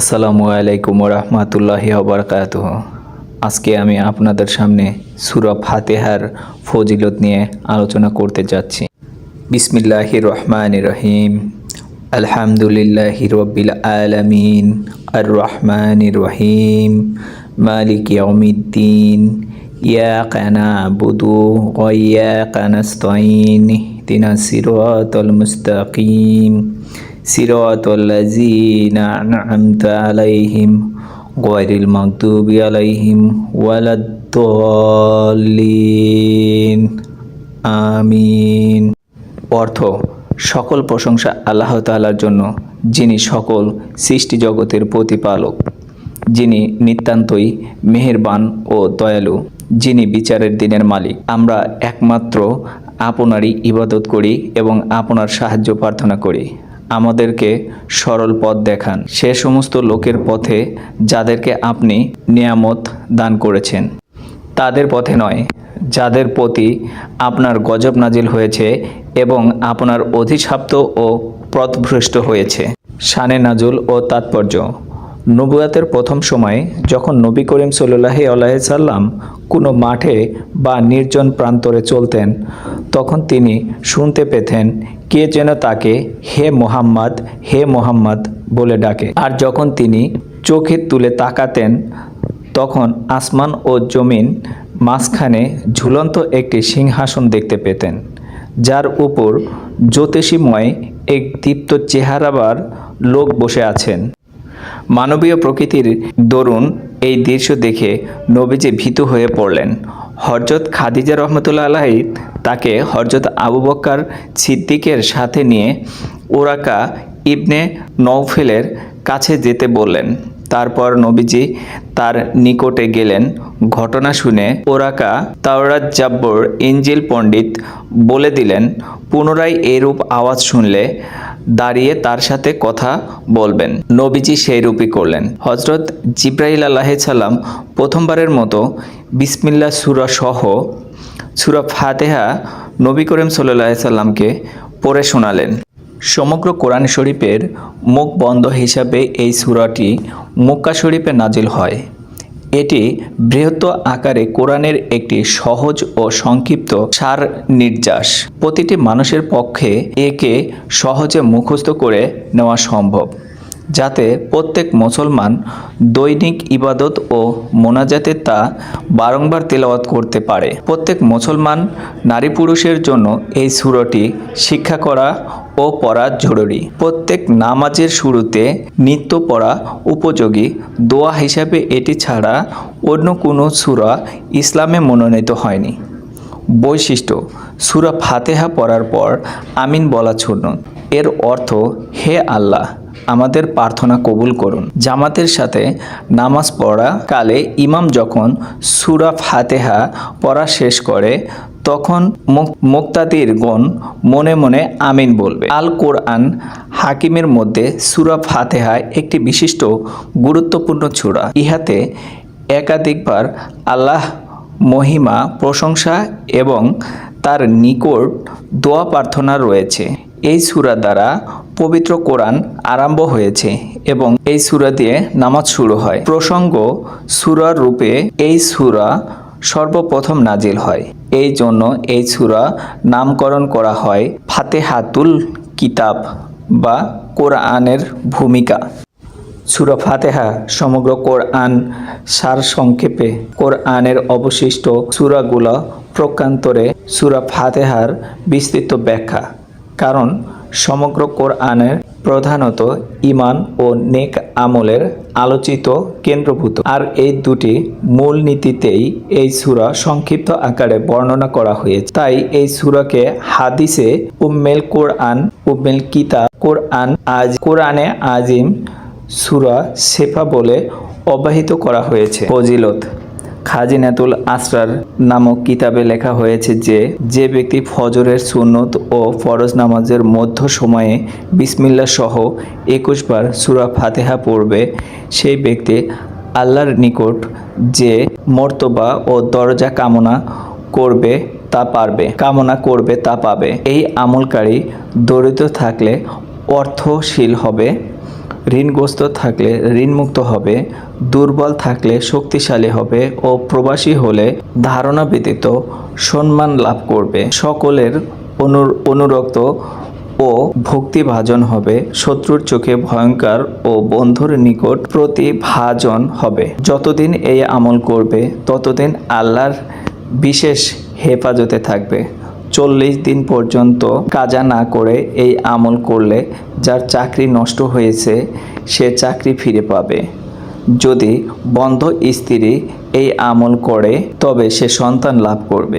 আসসালামু আলাইকুম রহমতুল্লাহি আবরকাত আজকে আমি আপনাদের সামনে সুরা ফাতেহার ফজিলত নিয়ে আলোচনা করতে যাচ্ছি। বিসমিল্লাহি রহমান রহিম। আলহামদুলিল্লাহ রব্বিল আলমিন। আর রহমান রহিম। মালিক ইয়াক নাবুদু ওয়া ইয়াক নাস্তাইন ইহদিনা সিরাতাল মুস্তাকিম। صراط الذين أنعمت عليهم غير المغضوب عليهم ولا الضالين আমিন অর্থ সকল প্রশংসা আল্লাহ তাআলার জন্য যিনি সকল সৃষ্টি জগতের প্রতিপালক যিনি নিতান্তই মেহেরবান ও দয়ালু যিনি বিচারের দিনের মালিক আমরা একমাত্র আপনারই ইবাদত করি এবং আপনার সাহায্য প্রার্থনা করি আমাদেরকে সরল পথ দেখান। সে সমস্ত লোকের পথে যাদেরকে আপনি নিয়ামত দান করেছেন, তাদের পথে নয়, যাদের প্রতি আপনার গজব নাজিল হয়েছে এবং আপনার অধিশাপ্ত ও পথভ্রষ্ট হয়েছে। শানে নাজুল ও তাৎপর্য। নবুয়াতের প্রথম সময়ে যখন নবী করিম সাল্লাহি আলাইসাল্লাম কোনো মাঠে বা নির্জন প্রান্তরে চলতেন। তখন তিনি শুনতে পেতেন, কে যেন তাকে হে মোহাম্মদ হে মোহাম্মদ বলে ডাকে। আর যখন তিনি চোখে তুলে তাকাতেন, তখন আসমান ও জমিন মাঝখানে ঝুলন্ত একটি সিংহাসন দেখতে পেতেন, যার উপর জ্যোতিষীময় এক দীপ্ত চেহারাবার লোক বসে আছেন। মানবীয় প্রকৃতির দরুন এই দৃশ্য দেখে নবীজি ভীত হয়ে পড়লেন। হরজত খাদিজা রহমতুল্লা আলাহি তাকে হরজত আবু বক্কার সিদ্দিকের সাথে নিয়ে ওরাকা ইবনে নৌফেলের কাছে যেতে বললেন। তারপর নবীজি তার নিকটে গেলেন। ঘটনা শুনে ওরাকা তাওরাত জাব্বর ইঞ্জিল পণ্ডিত বলে দিলেন, পুনরায় এরূপ আওয়াজ শুনলে দাঁড়িয়ে তার সাথে কথা বলবেন। নবীজি সেই রূপই করলেন। হজরত জিব্রাহিল আল্লাহ সাল্লাম প্রথমবারের মতো বিসমিল্লা সুরা সহ সুরা ফাতেহা নবী করিম সাল্লাহ সাল্লামকে পড়ে শোনালেন। সমগ্র কোরআন শরীফের মুখ বন্ধ হিসাবে এই সুরাটি মুক্কা শরীফে নাজিল হয়। এটি বৃহত্ত আকারে কোরআনের একটি সহজ ও সংক্ষিপ্ত সার নির্যাস। প্রতিটি মানুষের পক্ষে একে সহজে মুখস্থ করে নেওয়া সম্ভব, যাতে প্রত্যেক মুসলমান দৈনিক ইবাদত ও মোনাজাতে তা বারংবার তেলাওয়াত করতে পারে। প্রত্যেক মুসলমান নারী পুরুষের জন্য এই সুরটি শিক্ষা করা ও পড়া জরুরি। প্রত্যেক নামাজের শুরুতে নিত্য পড়া উপযোগী। দোয়া হিসাবে এটি ছাড়া অন্য কোনো সুরা ইসলামে মনোনীত হয়নি। বৈশিষ্ট্য, সুরা ফাতেহা পড়ার পর আমিন বলা শুনুন এর অর্থ, হে আল্লাহ, আমাদের প্রার্থনা কবুল করুন। জামাতের সাথে নামাজ পড়া কালে ইমাম যখন সুরা ফাতেহা পড়া শেষ করে তখন মুক্তাদির গণ মনে মনে আমিন বলবে। আল কোরআন হাকিমের মধ্যে সুরা ফাতেহা একটি বিশিষ্ট গুরুত্বপূর্ণ ছুরা। ইহাতে একাধিকবার আল্লাহ মহিমা, প্রশংসা এবং তার নিকট দোয়া প্রার্থনা রয়েছে। এই সুরা দ্বারা পবিত্র কোরআন আরম্ভ হয়েছে এবং এই সুরা দিয়ে নামাজ শুরু হয়। প্রসঙ্গ সুরার রূপে এই সুরা সর্বপ্রথম নাজিল হয়। এই জন্য এই সুরা নামকরণ করা হয় ফাতেহাতুল কিতাব বা কোরআনের ভূমিকা। সুরা ফাতেহা সমগ্র কোরআন সার সংক্ষেপে কোরআনের অবশিষ্ট সুরাগুলো প্রকান্তরে সুরা ফাতেহার বিস্তৃত ব্যাখ্যা। কারণ সমগ্র কোরআনের প্রধানত ইমান ও নেক আমলের আলোচিত কেন্দ্রভূত। আর এই দুটি মূল নীতিতেই এই সুরা সংক্ষিপ্ত আকারে বর্ণনা করা হয়েছে। তাই এই সুরাকে হাদিসে উম্মেল কোরআন, উম্মেল কিতাব, কোরআন আজ, কোরআনে আজিম সুরা সেফা বলে অব্যাহিত করা হয়েছে। ফজিলত খাজিনাতুল আসরার নামক কিতাবে লেখা হয়েছে যে যে ব্যক্তি ফজরের সুন্নত ও ফরজ নামাজের মধ্য সময়ে বিসমিল্লা সহ একুশ বার সুরা ফাতেহা পড়বে, সেই ব্যক্তি আল্লাহর নিকট যে মর্তবা ও দরজা কামনা করবে তা পারবে, কামনা করবে তা পাবে। এই আমলকারী দরিদ্র থাকলে অর্থশীল হবে, ঋণগ্রস্ত থাকলে ঋণমুক্ত হবে দুর্বল থাকলে শক্তিশালী হবে ও প্রবাসী হলে ধারণা ব্যতীত সম্মান লাভ করবে। সকলের অনু অনুরক্ত ও ভক্তিভাজন হবে। শত্রুর চোখে ভয়ঙ্কর ও বন্ধুর নিকট প্রতিভাজন হবে। যতদিন এই আমল করবে, ততদিন আল্লাহর বিশেষ হেফাজতে থাকবে। চল্লিশ দিন পর্যন্ত কাজা না করে এই আমল করলে যার চাকরি নষ্ট হয়েছে, সে চাকরি ফিরে পাবে। যদি বন্ধ স্ত্রী এই আমল করে তবে সে সন্তান লাভ করবে।